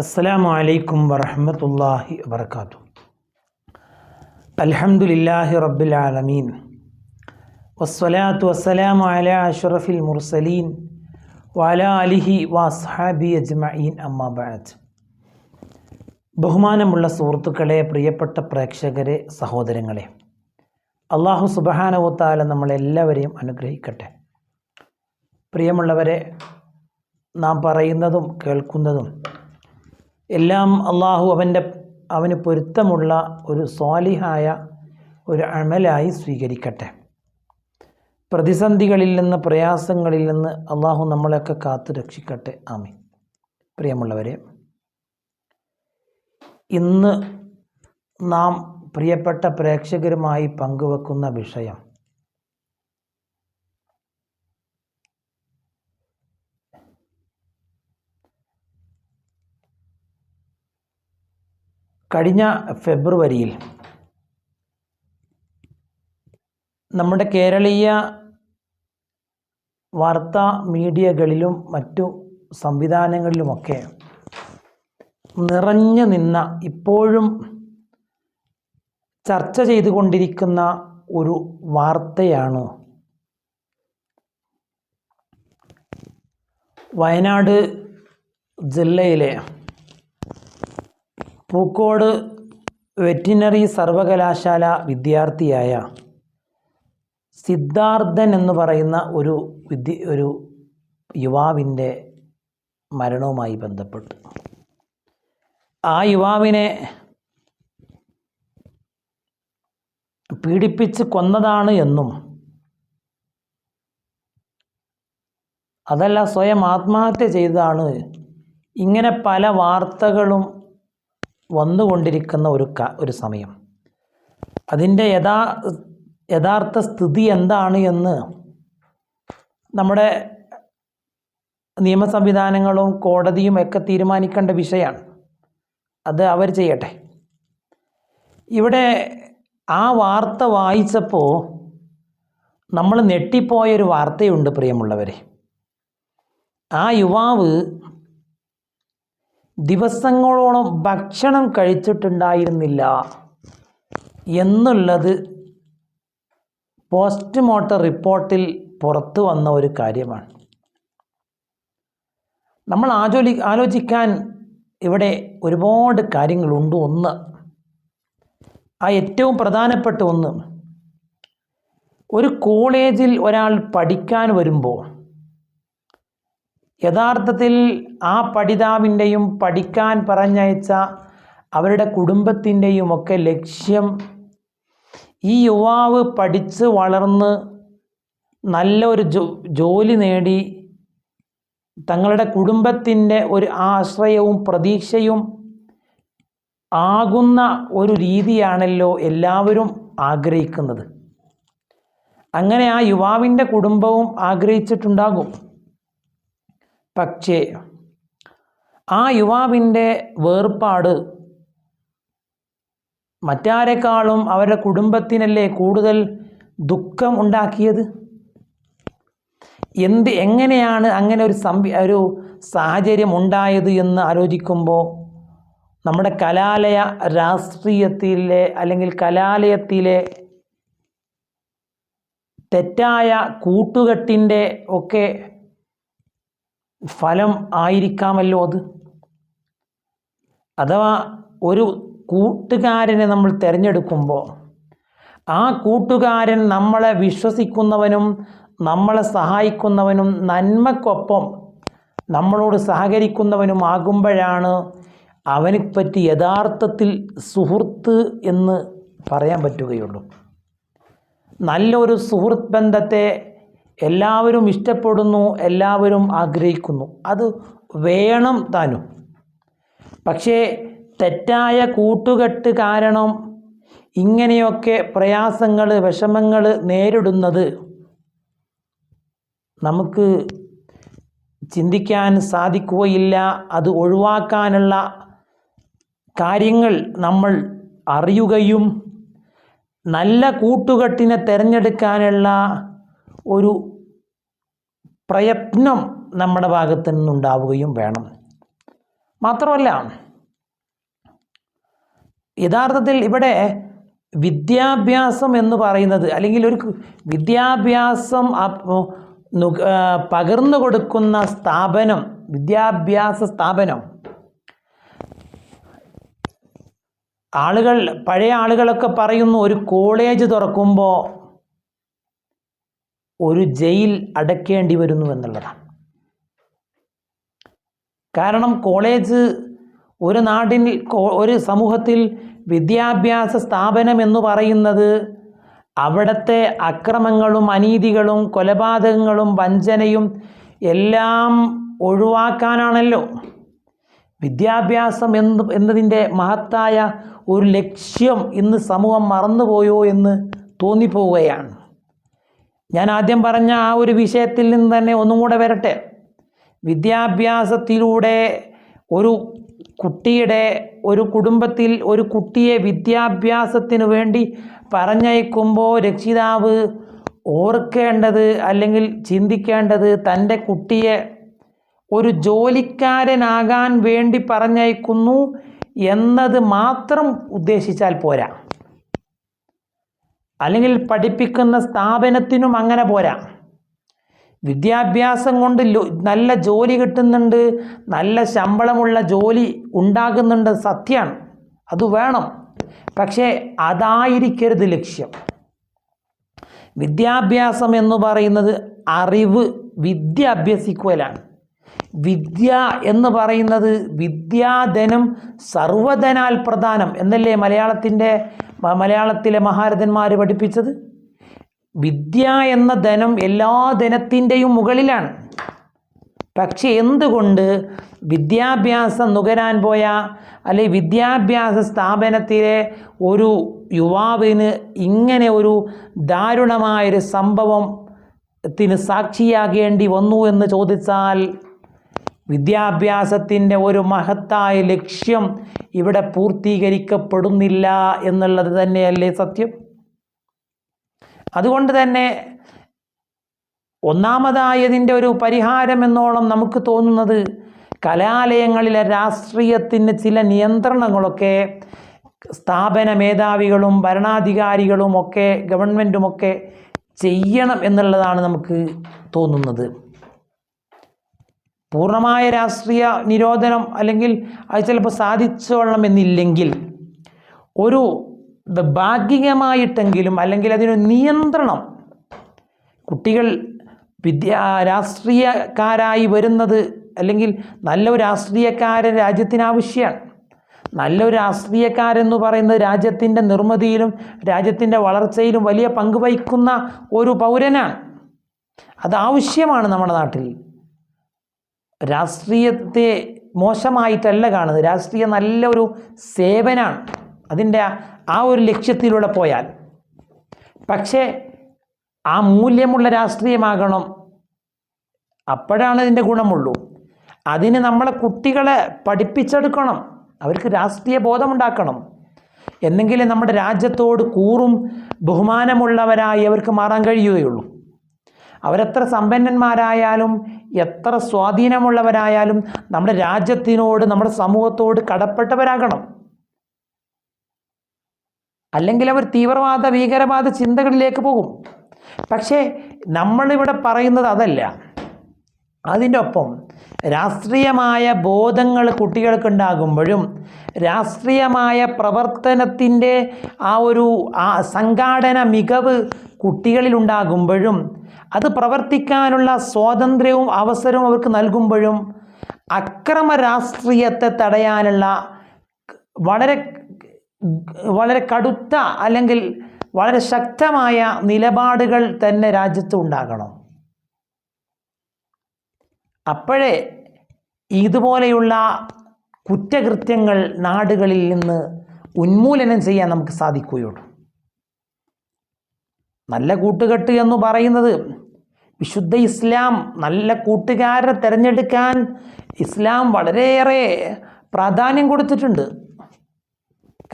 അസ്സലാമു അലൈക്കും വറഹ്മത്തുള്ളാഹി വബർക്കാത്തു അൽഹംദുലില്ലാഹി റബ്ബിൽ ആലമീൻ. വസ്സലാമു അല അഷ്റഫിൽ മുർസലീൻ വഅലാ അലിഹി വഅസ്ഹാബി അജ്മഈൻ അമ്മാബാജ് ബഹുമാനമുള്ള സുഹൃത്തുക്കളെ പ്രിയപ്പെട്ട പ്രേക്ഷകരെ സഹോദരങ്ങളെ അള്ളാഹു സുബഹാനവത്താല നമ്മളെല്ലാവരെയും അനുഗ്രഹിക്കട്ടെ. പ്രിയമുള്ളവരെ നാം പറയുന്നതും കേൾക്കുന്നതും. എല്ലാം അള്ളാഹു അവന്റെ അവന് പൊരുത്തമുള്ള ഒരു സ്വാലിഹായ ഒരു അമലായി സ്വീകരിക്കട്ടെ. പ്രതിസന്ധികളിൽ നിന്ന് പ്രയാസങ്ങളിൽ നിന്ന് അള്ളാഹു നമ്മളെയൊക്കെ കാത്തു രക്ഷിക്കട്ടെ. ആമി പ്രിയമുള്ളവരെ ഇന്ന് നാം പ്രിയപ്പെട്ട പ്രേക്ഷകരുമായി പങ്കുവെക്കുന്ന വിഷയം കഴിഞ്ഞ ഫെബ്രുവരിയിൽ നമ്മുടെ കേരളീയ വാർത്താ മീഡിയകളിലും മറ്റു സംവിധാനങ്ങളിലുമൊക്കെ നിറഞ്ഞു നിന്ന ഇപ്പോഴും ചർച്ച ചെയ്തുകൊണ്ടിരിക്കുന്ന ഒരു വാർത്തയാണ് വയനാട് ജില്ലയിലെ പൂക്കോട് വെറ്റിനറി സർവകലാശാല വിദ്യാർത്ഥിയായ സിദ്ധാർത്ഥൻ എന്ന് പറയുന്ന ഒരു വിദ്യ ഒരു യുവാവിന്റെ മരണവുമായി ബന്ധപ്പെട്ട്. ആ യുവാവിനെ പീഡിപ്പിച്ച് കൊന്നതാണ് എന്നും അതല്ല സ്വയം ആത്മഹത്യ ചെയ്തതാണ് ഇങ്ങനെ പല വാർത്തകളും വന്നുകൊണ്ടിരിക്കുന്ന ഒരു ക ഒരു സമയം. അതിന്റെ യഥാ യഥാർത്ഥ സ്ഥിതി എന്താണ് എന്ന് നമ്മുടെ നിയമസംവിധാനങ്ങളും കോടതിയും ഒക്കെ തീരുമാനിക്കേണ്ട വിഷയമാണ്. അത് അവർ ചെയ്യട്ടെ. ഇവിടെ ആ വാർത്ത വായിച്ചപ്പോൾ നമ്മൾ ഞെട്ടിപ്പോയൊരു വാർത്തയുണ്ട് പ്രിയമുള്ളവരെ. ആ യുവാവ് ദിവസങ്ങളോളം ഭക്ഷണം കഴിച്ചിട്ടുണ്ടായിരുന്നില്ല. എന്നുള്ളത് പോസ്റ്റ്മോർട്ടം റിപ്പോർട്ടിൽ പുറത്തു വന്ന ഒരു കാര്യമാണ്. നമ്മൾ ആലോചി ആലോചിക്കാൻ ഇവിടെ ഒരുപാട് കാര്യങ്ങളുണ്ട്. ഒന്ന് ആ ഏറ്റവും പ്രധാനപ്പെട്ട ഒന്ന് ഒരു കോളേജിൽ ഒരാൾ പഠിക്കാൻ വരുമ്പോൾ യഥാർത്ഥത്തിൽ ആ പഠിതാവിന്റെയും പഠിക്കാൻ പറഞ്ഞയച്ച അവരുടെ കുടുംബത്തിന്റെയും ഒക്കെ ലക്ഷ്യം ഈ യുവാവ് പഠിച്ച് വളർന്ന് നല്ലൊരു ജോ ജോലി നേടി തങ്ങളുടെ കുടുംബത്തിന്റെ ഒരു ആശ്രയവും പ്രതീക്ഷയും ആകുന്ന ഒരു രീതിയാണല്ലോ എല്ലാവരും ആഗ്രഹിക്കുന്നത്. അങ്ങനെ ആ യുവാവിന്റെ കുടുംബവും ആഗ്രഹിച്ചിട്ടുണ്ടാകും. പക്ഷേ ആ യുവാവിന്റെ വേർപാട് മറ്റാരെക്കാളും അവരുടെ കുടുംബത്തിനല്ലേ കൂടുതൽ ദുഃഖം ഉണ്ടാക്കിയത്? എന്ത് എങ്ങനെയാണ് അങ്ങനെ ഒരു സംവി ഒരു സാഹചര്യം ഉണ്ടായത് എന്ന് ആലോചിക്കുമ്പോൾ നമ്മുടെ കലാലയ രാഷ്ട്രീയത്തിലെ അല്ലെങ്കിൽ കലാലയത്തിലെ തെറ്റായ കൂട്ടുകെട്ടിന്റെ ഒക്കെ ഫലം ആയിരിക്കാമല്ലോ അത്? അഥവാ ഒരു കൂട്ടുകാരനെ നമ്മൾ തിരഞ്ഞെടുക്കുമ്പോൾ ആ കൂട്ടുകാരൻ നമ്മളെ വിശ്വസിക്കുന്നവനും നമ്മളെ സഹായിക്കുന്നവനും നന്മക്കൊപ്പം നമ്മളോട് സഹകരിക്കുന്നവനും ആകുമ്പോഴാണ് അവനെ പറ്റി യഥാർത്ഥത്തിൽ സുഹൃത്ത് എന്ന് പറയാൻ പറ്റുകയുള്ളൂ. നല്ലൊരു സുഹൃത്ത് ബന്ധത്തെ എല്ലാവരും ഇഷ്ടപ്പെടുന്നു എല്ലാവരും ആഗ്രഹിക്കുന്നു. അത് വേണം താനും. പക്ഷേ തെറ്റായ കൂട്ടുകെട്ട് കാരണം ഇങ്ങനെയൊക്കെ പ്രയാസങ്ങൾ വിഷമങ്ങൾ നേരിടുന്നത് നമുക്ക് ചിന്തിക്കാൻ സാധിക്കുകയില്ല. അത് ഒഴിവാക്കാനുള്ള കാര്യങ്ങൾ നമ്മൾ അറിയുകയും നല്ല കൂട്ടുകെട്ടിനെ തിരഞ്ഞെടുക്കാനുള്ള ഒരു പ്രയത്നം നമ്മുടെ ഭാഗത്തു നിന്നുണ്ടാവുകയും വേണം. മാത്രമല്ല യഥാർത്ഥത്തിൽ ഇവിടെ വിദ്യാഭ്യാസം എന്ന് പറയുന്നത് അല്ലെങ്കിൽ ഒരു വിദ്യാഭ്യാസം പകർന്നു കൊടുക്കുന്ന സ്ഥാപനം വിദ്യാഭ്യാസ സ്ഥാപനം. ആളുകൾ പഴയ ആളുകളൊക്കെ പറയുന്നു ഒരു കോളേജ് തുറക്കുമ്പോൾ ഒരു ജയിൽ അടയ്ക്കേണ്ടി വരുന്നു എന്നുള്ളതാണ്. കാരണം കോളേജ് ഒരു നാടിൽ ഒരു സമൂഹത്തിൽ വിദ്യാഭ്യാസ സ്ഥാപനം എന്ന് പറയുന്നത് അവിടുത്തെ അക്രമങ്ങളും അനീതികളും കൊലപാതകങ്ങളും വഞ്ചനയും എല്ലാം ഒഴിവാക്കാനാണല്ലോ. വിദ്യാഭ്യാസം എന്ന് എന്നതിന്റെ മഹത്തായ ഒരു ലക്ഷ്യം ഇന്ന് സമൂഹം മറന്നുപോയോ എന്ന് തോന്നിപ്പോവുകയാണ്. ഞാൻ ആദ്യം പറഞ്ഞ ആ ഒരു വിഷയത്തിൽ നിന്ന് തന്നെ ഒന്നും കൂടെ വരട്ടെ. വിദ്യാഭ്യാസത്തിലൂടെ ഒരു കുട്ടിയുടെ ഒരു കുടുംബത്തിൽ ഒരു കുട്ടിയെ വിദ്യാഭ്യാസത്തിന് വേണ്ടി പറഞ്ഞയക്കുമ്പോൾ രക്ഷിതാവ് ഓർക്കേണ്ടത് അല്ലെങ്കിൽ ചിന്തിക്കേണ്ടത് തന്റെ കുട്ടിയെ ഒരു ജോലിക്കാരനാകാൻ വേണ്ടി പറഞ്ഞയക്കുന്നു എന്നത് മാത്രം ഉദ്ദേശിച്ചാൽ പോരാ. അല്ലെങ്കിൽ പഠിപ്പിക്കുന്ന സ്ഥാപനത്തിനും അങ്ങനെ പോരാ. വിദ്യാഭ്യാസം കൊണ്ട് നല്ല ജോലി കിട്ടുന്നുണ്ട് നല്ല ശമ്പളമുള്ള ജോലി ഉണ്ടാകുന്നുണ്ട് സത്യമാണ് അത് വേണം. പക്ഷേ അതായിരിക്കരുത് ലക്ഷ്യം. വിദ്യാഭ്യാസം എന്ന് പറയുന്നത് അറിവ് വിദ്യ അഭ്യസിക്കുവലാണ് വിദ്യ എന്ന് പറയുന്നത് വിദ്യാധനം സർവധനാൽ പ്രധാനം എന്നല്ലേ മലയാളത്തിന്റെ മലയാളത്തിലെ മഹാരഥന്മാർ പഠിപ്പിച്ചത്? വിദ്യ എന്ന ധനം എല്ലാ ധനത്തിന്റെയും മുകളിലാണ്. പക്ഷെ എന്തുകൊണ്ട് വിദ്യാഭ്യാസം നുകരാൻ പോയ അല്ലെങ്കിൽ വിദ്യാഭ്യാസ സ്ഥാപനത്തിലെ ഒരു യുവാവിന് ഇങ്ങനെ ഒരു ദാരുണമായൊരു സംഭവം ത്തിന് സാക്ഷിയാകേണ്ടി വന്നു എന്ന് ചോദിച്ചാൽ വിദ്യാഭ്യാസത്തിന്റെ ഒരു മഹത്തായ ലക്ഷ്യം ഇവിടെ പൂർത്തീകരിക്കപ്പെടുന്നില്ല എന്നുള്ളത് തന്നെയല്ലേ സത്യം? അതുകൊണ്ട് തന്നെ ഒന്നാമതായതിന്റെ ഒരു പരിഹാരം എന്നോളം നമുക്ക് തോന്നുന്നത് കലാലയങ്ങളിലെ രാഷ്ട്രീയത്തിന് ചില നിയന്ത്രണങ്ങളൊക്കെ സ്ഥാപന മേധാവികളും ഭരണാധികാരികളും ഒക്കെ ഗവൺമെന്റുമൊക്കെ ചെയ്യണം എന്നുള്ളതാണ് നമുക്ക് തോന്നുന്നത്. പൂർണമായ രാഷ്ട്രീയ നിരോധനം അല്ലെങ്കിൽ അത് ചിലപ്പോൾ സാധിച്ചോളണമെന്നില്ലെങ്കിൽ ഒരു ഭാഗികമായിട്ടെങ്കിലും അല്ലെങ്കിൽ അതിനൊരു നിയന്ത്രണം. കുട്ടികൾ വിദ്യ രാഷ്ട്രീയക്കാരായി വരുന്നത് അല്ലെങ്കിൽ നല്ലൊരു രാഷ്ട്രീയക്കാരൻ രാജ്യത്തിനാവശ്യമാണ് നല്ലൊരു രാഷ്ട്രീയക്കാരെന്ന് പറയുന്നത് രാജ്യത്തിന്റെ നിർമ്മിതിയിലും രാജ്യത്തിന്റെ വളർച്ചയിലും വലിയ പങ്ക് വഹിക്കുന്ന ഒരു പൗരനാണ്. അത് ആവശ്യമാണ് നമ്മുടെ നാട്ടിൽ. രാഷ്ട്രീയത്തെ മോശമായിട്ടല്ല കാണുന്നത്. രാഷ്ട്രീയം നല്ല ഒരു സേവനാണ്. അതിന്റെ ആ- ഒരു ലക്ഷ്യത്തിലൂടെ പോയാൽ. പക്ഷേ ആ മൂല്യമുള്ള രാഷ്ട്രീയമാകണം അപ്പോഴാണ് ഇതിന്റെ ഗുണമുള്ളൂ. അതിന് നമ്മളെ കുട്ടികളെ പഠിപ്പിച്ചെടുക്കണം. അവർക്ക് രാഷ്ട്രീയ ബോധമുണ്ടാക്കണം. എന്നെങ്കിലേ നമ്മുടെ രാജ്യത്തോട് കൂറും ബഹുമാനമുള്ളവരായി അവർക്ക് മാറാൻ കഴിയുകയുള്ളൂ. അവരെത്ര സമ്പന്നന്മാരായാലും എത്ര സ്വാധീനമുള്ളവരായാലും നമ്മുടെ രാജ്യത്തിനോട് നമ്മുടെ സമൂഹത്തോട് കടപ്പെട്ടവരാകണം. അല്ലെങ്കിൽ അവർ തീവ്രവാദ ഭീകരവാദ ചിന്തകളിലേക്ക് പോകും. പക്ഷേ നമ്മളിവിടെ പറയുന്നത് അതല്ല. അതിന്റെ ഒപ്പം രാഷ്ട്രീയമായ ബോധങ്ങൾ കുട്ടികൾക്കുണ്ടാകുമ്പോഴും രാഷ്ട്രീയമായ പ്രവർത്തനത്തിന്റെ ആ ഒരു ആ സംഘാടന മികവ് കുട്ടികളിലുണ്ടാകുമ്പോഴും അത് പ്രവർത്തിക്കാനുള്ള സ്വാതന്ത്ര്യവും അവസരവും അവർക്ക് നൽകുമ്പോഴും അക്രമ രാഷ്ട്രീയത്തെ തടയാനുള്ള വളരെ വളരെ കടുത്ത അല്ലെങ്കിൽ വളരെ ശക്തമായ നിലപാടുകൾ തന്നെ രാജ്യത്ത് ഉണ്ടാകണം. അപ്പോഴേ ഇതുപോലെയുള്ള കുറ്റകൃത്യങ്ങൾ നാടുകളിൽ നിന്ന് ഉന്മൂലനം ചെയ്യാൻ നമുക്ക് സാധിക്കുകയുള്ളൂ. നല്ല കൂട്ടുകെട്ട് എന്ന് പറയുന്നത്. വിശുദ്ധ ഇസ്ലാം നല്ല കൂട്ടുകാരെ തിരഞ്ഞെടുക്കാൻ ഇസ്ലാം വളരെയേറെ പ്രാധാന്യം കൊടുത്തിട്ടുണ്ട്.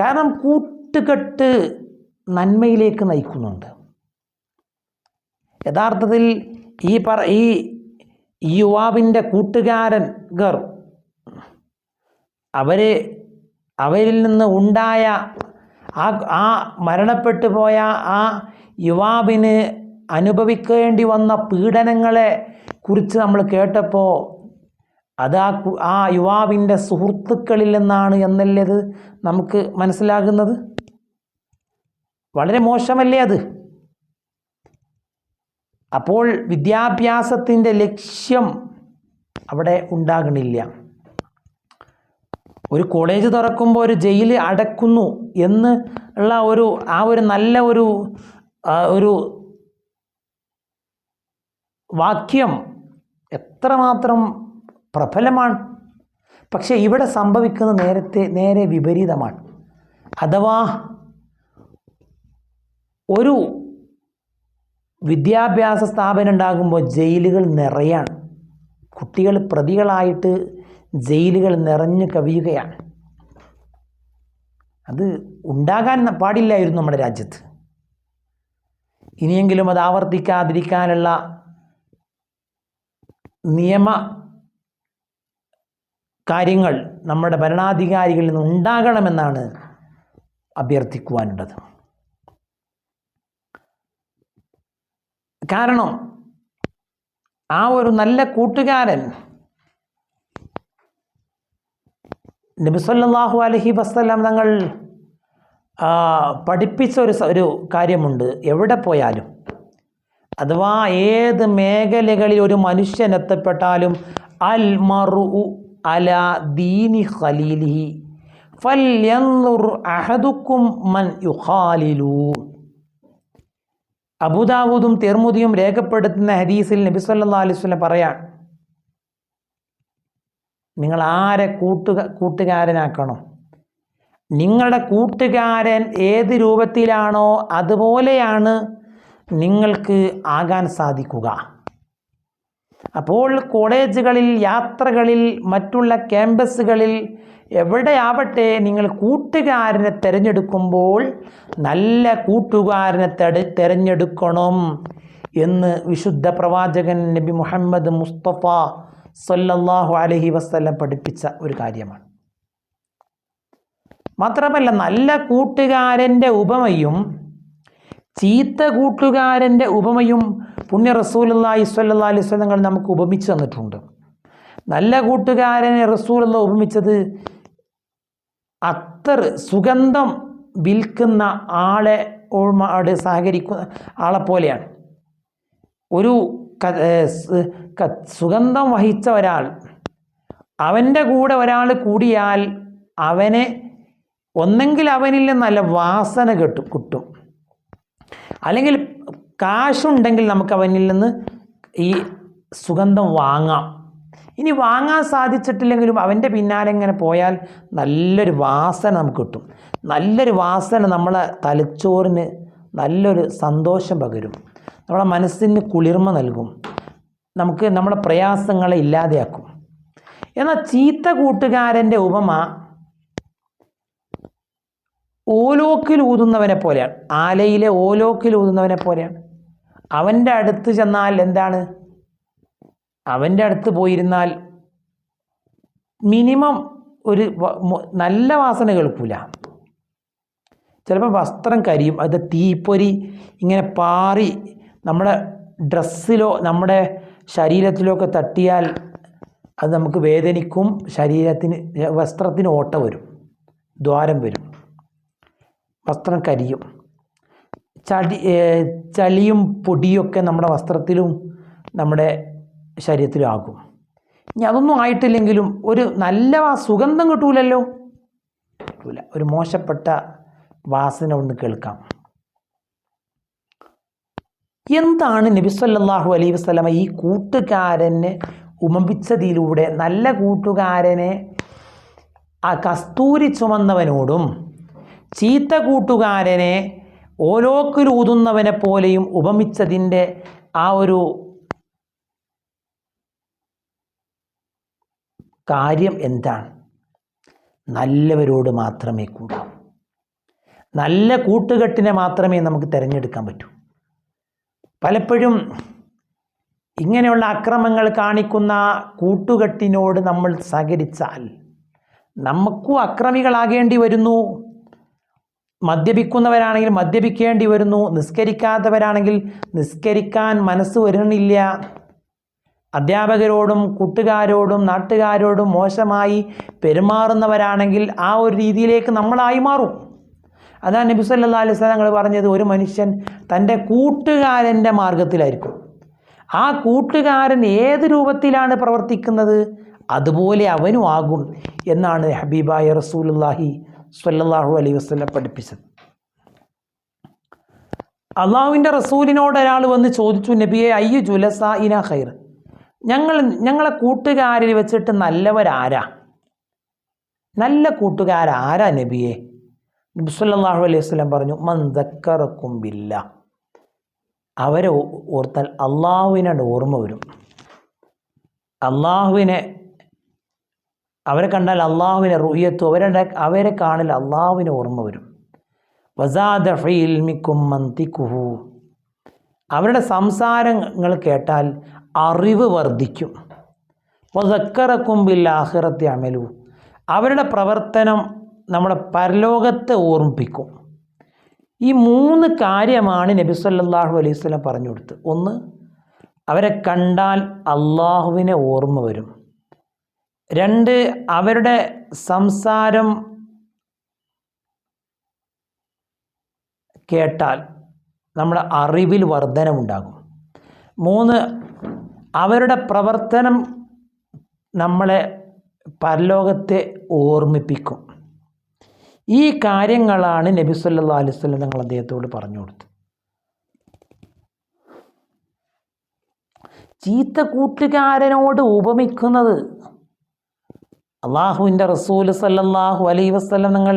കാരണം കൂട്ടുകെട്ട് നന്മയിലേക്ക് നയിക്കുന്നുണ്ട്. യഥാർത്ഥത്തിൽ ഈ പറ ഈ യുവാവിന്റെ കൂട്ടുകാരൻ ഗർ അവരെ അവരിൽ നിന്ന് ഉണ്ടായ ആ ആ മരണപ്പെട്ടു പോയ ആ യുവാവിന് അനുഭവിക്കേണ്ടി വന്ന പീഡനങ്ങളെ കുറിച്ച് നമ്മൾ കേട്ടപ്പോൾ അത് ആ ആ യുവാവിന്റെ സുഹൃത്തുക്കളിൽ നിന്നാണ് എന്നല്ലേ നമുക്ക് മനസ്സിലാകുന്നത്? വളരെ മോശമല്ലേ അത്? അപ്പോൾ വിദ്യാഭ്യാസത്തിന്റെ ലക്ഷ്യം അവിടെ ഉണ്ടാകണില്ല. ഒരു കോളേജ് തുറക്കുമ്പോൾ ഒരു ജയിൽ അടക്കുന്നു എന്ന് ഉള്ള ഒരു ആ ഒരു നല്ല ഒരു ഒരു വാക്യം എത്രമാത്രം പ്രബലമാണ്. പക്ഷേ ഇവിടെ സംഭവിക്കുന്നത് നേരത്തെ നേരെ വിപരീതമാണ്. അഥവാ ഒരു വിദ്യാഭ്യാസ സ്ഥാപനം ഉണ്ടാകുമ്പോൾ ജയിലുകൾ നിറയാണ്. കുട്ടികൾ പ്രതികളായിട്ട് ജയിലുകൾ നിറഞ്ഞു കവിയുകയാണ്. അത് ഉണ്ടാകാൻ പാടില്ലായിരുന്നു നമ്മുടെ രാജ്യത്ത്. ഇനിയെങ്കിലും അത് ആവർത്തിക്കാതിരിക്കാനുള്ള നിയമ കാര്യങ്ങൾ നമ്മുടെ ഭരണാധികാരികളിൽ നിന്ന് ഉണ്ടാകണമെന്നാണ് അഭ്യർത്ഥിക്കുവാനുള്ളത്. കാരണം ആ ഒരു നല്ല കൂട്ടുകാരൻ നബിസല്ലാഹു അലഹി വസ്സലാം തങ്ങൾ പഠിപ്പിച്ച ഒരു ഒരു കാര്യമുണ്ട്. എവിടെ പോയാലും. അഥവാ ഏത് മേഖലകളിൽ ഒരു മനുഷ്യൻ എത്തപ്പെട്ടാലും അൽ മറു അല ദീനി ഖലീലിഹി ഫൽ അഹദുക്കും മൻ രേഖപ്പെടുത്തുന്ന ഹദീസിൽ നബിസ്വല്ലാ അലൈഹി പറയാൻ നിങ്ങൾ ആരെ കൂട്ടുക കൂട്ടുകാരനാക്കണം? നിങ്ങളുടെ കൂട്ടുകാരൻ ഏത് രൂപത്തിലാണോ അതുപോലെയാണ് നിങ്ങൾക്ക് ആകാൻ സാധിക്കുക. അപ്പോൾ കോളേജുകളിൽ യാത്രകളിൽ മറ്റുള്ള ക്യാമ്പസുകളിൽ എവിടെയാവട്ടെ നിങ്ങൾ കൂട്ടുകാരനെ തിരഞ്ഞെടുക്കുമ്പോൾ നല്ല കൂട്ടുകാരനെ തെര തിരഞ്ഞെടുക്കണം എന്ന് വിശുദ്ധ പ്രവാചകൻ നബി മുഹമ്മദ് മുസ്തഫ സല്ലല്ലാഹു അലഹി വസല്ലം പഠിപ്പിച്ച ഒരു കാര്യമാണ്. മാത്രമല്ല നല്ല കൂട്ടുകാരന്റെ ഉപമയും ചീത്ത കൂട്ടുകാരന്റെ ഉപമയും പുണ്യ റസൂലുള്ളാഹി സ്വല്ലാ അലൈഹി വസല്ലം നമുക്ക് ഉപമിച്ച് തന്നിട്ടുണ്ട്. നല്ല കൂട്ടുകാരനെ റസൂലുള്ള ഉപമിച്ചത് അത്തർ സുഗന്ധം വിൽക്കുന്ന ആളെ ഓട് സഹകരിക്കുന്ന ആളെപ്പോലെയാണ് ഒരു സുഗന്ധം വഹിച്ച ഒരാൾ. അവന്റെ കൂടെ ഒരാൾ കൂടിയാൽ അവനെ ഒന്നെങ്കിൽ അവനിൽ നല്ല വാസന കിട്ടും കിട്ടും. അല്ലെങ്കിൽ കാശുണ്ടെങ്കിൽ നമുക്ക് അവനിൽ നിന്ന് ഈ സുഗന്ധം വാങ്ങാം. ഇനി വാങ്ങാൻ സാധിച്ചിട്ടില്ലെങ്കിലും അവന്റെ പിന്നാലെ ഇങ്ങനെ പോയാൽ നല്ലൊരു വാസന നമുക്ക് കിട്ടും. നല്ലൊരു വാസന നമ്മളെ തലച്ചോറിന് നല്ലൊരു സന്തോഷം പകരും. നമ്മളെ മനസ്സിന് കുളിർമ നൽകും. നമുക്ക് നമ്മുടെ പ്രയാസങ്ങളെ ഇല്ലാതെയാക്കും. എന്നാൽ ചീത്ത കൂട്ടുകാരന്റെ ഉപമ ഓലോക്കിൽ ഊതുന്നവനെ പോലെയാണ്. ആലയിലെ ഓലോക്കിൽ ഊതുന്നവനെ പോലെയാണ്. അവന്റെ അടുത്ത് ചെന്നാൽ എന്താണ്? അവന്റെ അടുത്ത് പോയിരുന്നാൽ മിനിമം ഒരു നല്ല വാസന കേൾക്കൂല. ചിലപ്പോൾ വസ്ത്രം കരിയും. അത് തീപ്പൊരി ഇങ്ങനെ പാറി നമ്മുടെ ഡ്രസ്സിലോ നമ്മുടെ ശരീരത്തിലോ ഒക്കെ തട്ടിയാൽ അത് നമുക്ക് വേദനിക്കും ശരീരത്തിന് വസ്ത്രത്തിന് ഓട്ട വരും ദ്വാരം വരും വസ്ത്രം കരിയും. ചടി ചളിയും പൊടിയൊക്കെ നമ്മുടെ വസ്ത്രത്തിലും നമ്മുടെ ശരീരത്തിലും ആകും. ഇനി അതൊന്നും ആയിട്ടില്ലെങ്കിലും ഒരു നല്ല സുഗന്ധം കിട്ടൂലല്ലോ? കിട്ടൂല. ഒരു മോശപ്പെട്ട വാസന ഒന്ന് കേൾക്കാം. എന്താണ് നബി സല്ലല്ലാഹു അലൈഹി വസല്ലമ ഈ കൂട്ടുകാരനെ ഉമപിച്ചതിലൂടെ നല്ല കൂട്ടുകാരനെ ആ കസ്തൂരി ചുമന്നവനോടും ചീത്ത കൂട്ടുകാരനെ ഓരോക്കിലൂതുന്നവനെ പോലെയും ഉപമിച്ചതിന്റെ ആ ഒരു കാര്യം എന്താണ്? നല്ലവരോട് മാത്രമേ കൂടാവൂ. നല്ല കൂട്ടുകെട്ടിനെ മാത്രമേ നമുക്ക് തിരഞ്ഞെടുക്കാൻ പറ്റൂ. പലപ്പോഴും ഇങ്ങനെയുള്ള അക്രമങ്ങൾ കാണിക്കുന്ന കൂട്ടുകെട്ടിനോട് നമ്മൾ സഹകരിച്ചാൽ നമുക്കും അക്രമികളാകേണ്ടി വരുന്നു. മദ്യപിക്കുന്നവരാണെങ്കിൽ മദ്യപിക്കേണ്ടി വരുന്നു. നിസ്കരിക്കാത്തവരാണെങ്കിൽ നിസ്കരിക്കാൻ മനസ്സ് വരുന്നില്ല അധ്യാപകരോടും കൂട്ടുകാരോടും നാട്ടുകാരോടും മോശമായി പെരുമാറുന്നവരാണെങ്കിൽ ആ ഒരു രീതിയിലേക്ക് നമ്മളായി മാറും. അതാണ് നബി സല്ലാ അലൈഹി സ്വലങ്ങൾ പറഞ്ഞത് ഒരു മനുഷ്യൻ തന്റെ കൂട്ടുകാരന്റെ മാർഗത്തിലായിരിക്കും ആ കൂട്ടുകാരൻ ഏത് രൂപത്തിലാണ് പ്രവർത്തിക്കുന്നത്? അതുപോലെ അവനും ആകും എന്നാണ് ഹബീബായ റസൂലുല്ലാഹി സ്വല്ലല്ലാഹു അലൈഹി വസ്ലം പഠിപ്പിച്ചത്. അള്ളാഹുവിന്റെ റസൂലിനോട് ഒരാൾ വന്ന് ചോദിച്ചു നബിയെ അയ്യു ജുലസ ഇന ഖൈർ? ഞങ്ങൾ ഞങ്ങളെ കൂട്ടുകാരിൽ വെച്ചിട്ട് നല്ലവരാരാ? നല്ല കൂട്ടുകാരാരാ നബിയെ? നബി സല്ലല്ലാഹു അലൈഹി വസല്ലം പറഞ്ഞു മൻ ദക്കറക്കും ബില്ല. അവരെ ഓർത്താൽ അള്ളാഹുവിനോട് ഓർമ്മ വരും. അള്ളാഹുവിനെ അവരെ കണ്ടാൽ അള്ളാഹുവിനെ റുയ്യത്തു അവരുടെ അവരെ കാണൽ അള്ളാഹുവിനെ ഓർമ്മ വരും. വസാദ ഫിൽമിക്കും മന്തിക്കുഹു. അവരുടെ സംസാരങ്ങൾ കേട്ടാൽ അറിവ് വർദ്ധിക്കും. വസക്കറക്കുമ്പില്ല ആഹിറത്തെ അമലു. അവരുടെ പ്രവർത്തനം നമ്മുടെ പരലോകത്തെ ഓർമ്മിപ്പിക്കും. ഈ മൂന്ന് കാര്യമാണ് നബി സല്ലാഹു അലൈഹി സ്വലം പറഞ്ഞു കൊടുത്തത്. ഒന്ന് അവരെ കണ്ടാൽ അള്ളാഹുവിനെ ഓർമ്മ വരും. രണ്ട് അവരുടെ സംസാരം കേട്ടാൽ നമ്മുടെ അറിവിൽ വർധനമുണ്ടാകും മൂന്ന് അവരുടെ പ്രവർത്തനം നമ്മളെ പരലോകത്തെ ഓർമ്മിപ്പിക്കും. ഈ കാര്യങ്ങളാണ് നബി സല്ലാ അലൈഹി വസല്ലം ഞങ്ങൾ അദ്ദേഹത്തോട് പറഞ്ഞു കൊടുത്തത്. ചീത്ത കൂട്ടുകാരനോട് ഉപമിക്കുന്നത് അള്ളാഹുവിന്റെ റസൂൽ സല്ലാഹു അലൈ വസ്ലം നിങ്ങൾ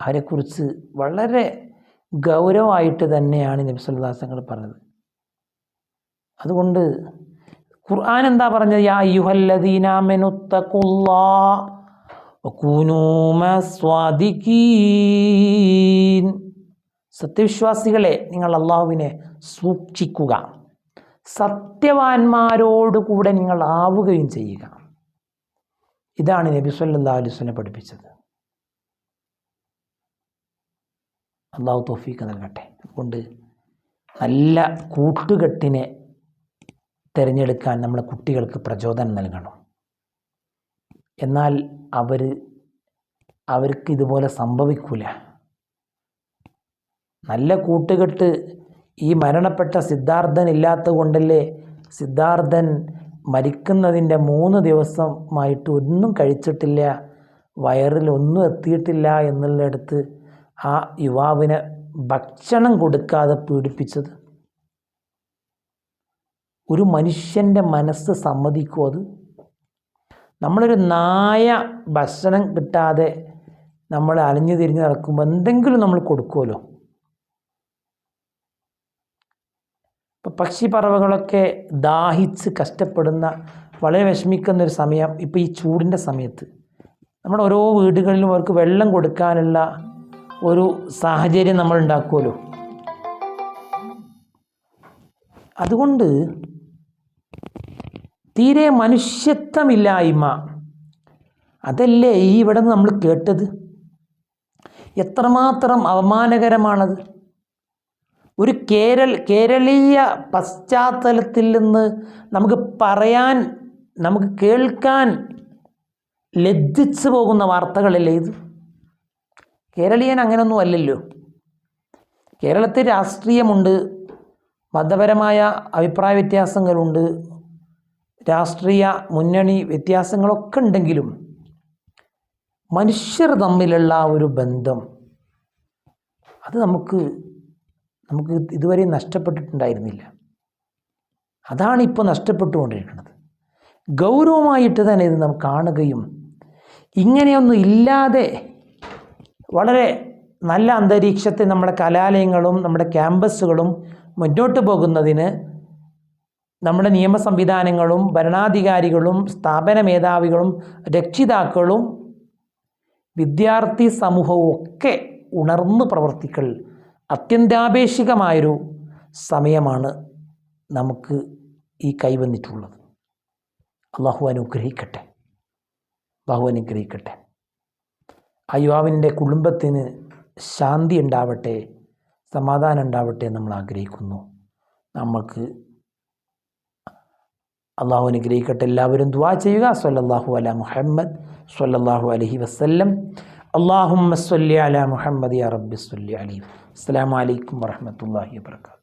അവരെക്കുറിച്ച് വളരെ ഗൗരവമായിട്ട് തന്നെയാണ് നബി സല്ലാസങ്ങൾ പറഞ്ഞത്. അതുകൊണ്ട് ഖുർആൻ എന്താ പറഞ്ഞത്? യാ യുഹല്ലദീനാമെനുത്തക്കുല്ലാ സ്വാദിക്കീൻ സത്യവിശ്വാസികളെ നിങ്ങൾ അള്ളാഹുവിനെ സൂക്ഷിക്കുക. സത്യവാന്മാരോടുകൂടെ നിങ്ങൾ ആവുകയും ചെയ്യുക. ഇതാണ് നബി അലൈഹി വസല്ലം പഠിപ്പിച്ചത്. അള്ളാഹു തോഫീക്ക് നൽകട്ടെ. അതുകൊണ്ട് നല്ല കൂട്ടുകെട്ടിനെ തിരഞ്ഞെടുക്കാൻ നമ്മളെ കുട്ടികൾക്ക് പ്രചോദനം നൽകണം. എന്നാൽ അവർ അവർക്ക് ഇതുപോലെ സംഭവിക്കൂല. നല്ല കൂട്ടുകെട്ട് ഈ മരണപ്പെട്ട സിദ്ധാർത്ഥൻ ഇല്ലാത്ത കൊണ്ടല്ലേ സിദ്ധാർത്ഥൻ മരിക്കുന്നതിന്റെ മൂന്ന് ദിവസമായിട്ട് ഒന്നും കഴിച്ചിട്ടില്ല വയറിൽ ഒന്നും എത്തിയിട്ടില്ല എന്നുള്ളിടത്ത് ആ യുവാവിനെ ഭക്ഷണം കൊടുക്കാതെ പീഡിപ്പിച്ചത്. ഒരു മനുഷ്യന്റെ മനസ്സ് സമ്മതിക്കുമോ അത്? നമ്മളൊരു നായ ഭക്ഷണം കിട്ടാതെ നമ്മൾ അലഞ്ഞു തിരിഞ്ഞ് നടക്കുമ്പോൾ എന്തെങ്കിലും നമ്മൾ കൊടുക്കുമല്ലോ ഇപ്പം പക്ഷിപ്പറവകളൊക്കെ ദാഹിച്ച് കഷ്ടപ്പെടുന്ന വളരെ വിഷമിക്കുന്ന ഒരു സമയം ഇപ്പോൾ ഈ ചൂടിന്റെ സമയത്ത്. നമ്മുടെ ഓരോ വീടുകളിലും അവർക്ക് വെള്ളം കൊടുക്കാനുള്ള ഒരു സാഹചര്യം നമ്മൾ ഉണ്ടാക്കുമല്ലോ അതുകൊണ്ട് തീരെ മനുഷ്യത്വമില്ലായ്മ. അതല്ലേ ഈ ഇവിടെ നിന്ന് നമ്മൾ കേട്ടത്? എത്രമാത്രം അവമാനകരമാണത് ഒരു കേരൾ കേരളീയ പശ്ചാത്തലത്തിൽ നിന്ന് നമുക്ക് പറയാൻ നമുക്ക് കേൾക്കാൻ ലജ്ജിച്ചു പോകുന്ന വാർത്തകളല്ലേ ഇത്? കേരളീയൻ അങ്ങനെയൊന്നും അല്ലല്ലോ. കേരളത്തിൽ രാഷ്ട്രീയമുണ്ട് മതപരമായ അഭിപ്രായ വ്യത്യാസങ്ങളുണ്ട് രാഷ്ട്രീയ മുന്നണി വ്യത്യാസങ്ങളൊക്കെ ഉണ്ടെങ്കിലും മനുഷ്യർ തമ്മിലുള്ള ഒരു ബന്ധം അത് നമുക്ക് നമുക്ക് ഇതുവരെ നഷ്ടപ്പെട്ടിട്ടുണ്ടായിരുന്നില്ല. അതാണ് ഇപ്പോൾ നഷ്ടപ്പെട്ടുകൊണ്ടിരിക്കുന്നത്. ഗൗരവമായിട്ട് തന്നെ ഇത് നാം കാണുകയും ഇങ്ങനെയൊന്നും ഇല്ലാതെ വളരെ നല്ല അന്തരീക്ഷത്തെ നമ്മുടെ കലാലയങ്ങളും നമ്മുടെ ക്യാമ്പസുകളും മുന്നോട്ട് പോകുന്നതിന് നമ്മുടെ നിയമ സംവിധാനങ്ങളും ഭരണാധികാരികളും സ്ഥാപന മേധാവികളും രക്ഷിതാക്കളും വിദ്യാർത്ഥി സമൂഹവും ഒക്കെ ഉണർന്ന് പ്രവർത്തിക്കൽ അത്യന്താപേക്ഷികമായൊരു സമയമാണ് നമുക്ക് ഈ കൈവന്നിട്ടുള്ളത്. അള്ളാഹു അനുഗ്രഹിക്കട്ടെ. അള്ളാഹു അനുഗ്രഹിക്കട്ടെ. ആ യുവാവിന്റെ കുടുംബത്തിന് ശാന്തി ഉണ്ടാവട്ടെ സമാധാനം ഉണ്ടാവട്ടെ നമ്മൾ ആഗ്രഹിക്കുന്നു. നമുക്ക് അള്ളാഹു അനുഗ്രഹിക്കട്ടെ. എല്ലാവരും ദ്വാ ചെയ്യുക. സ്വല്ലല്ലാഹു അല മുഹമ്മദ് സ്വല്ലല്ലാഹു അലൈഹി വസല്ലം. അള്ളാഹുമ്മ സല്ലി അല മുഹമ്മദ് യാ റബ്ബി സ്വല്ലി അലൈഹി അസ്സലാമു അലൈക്കും വറഹ്മത്തുള്ളാഹി വബറകാതുഹു.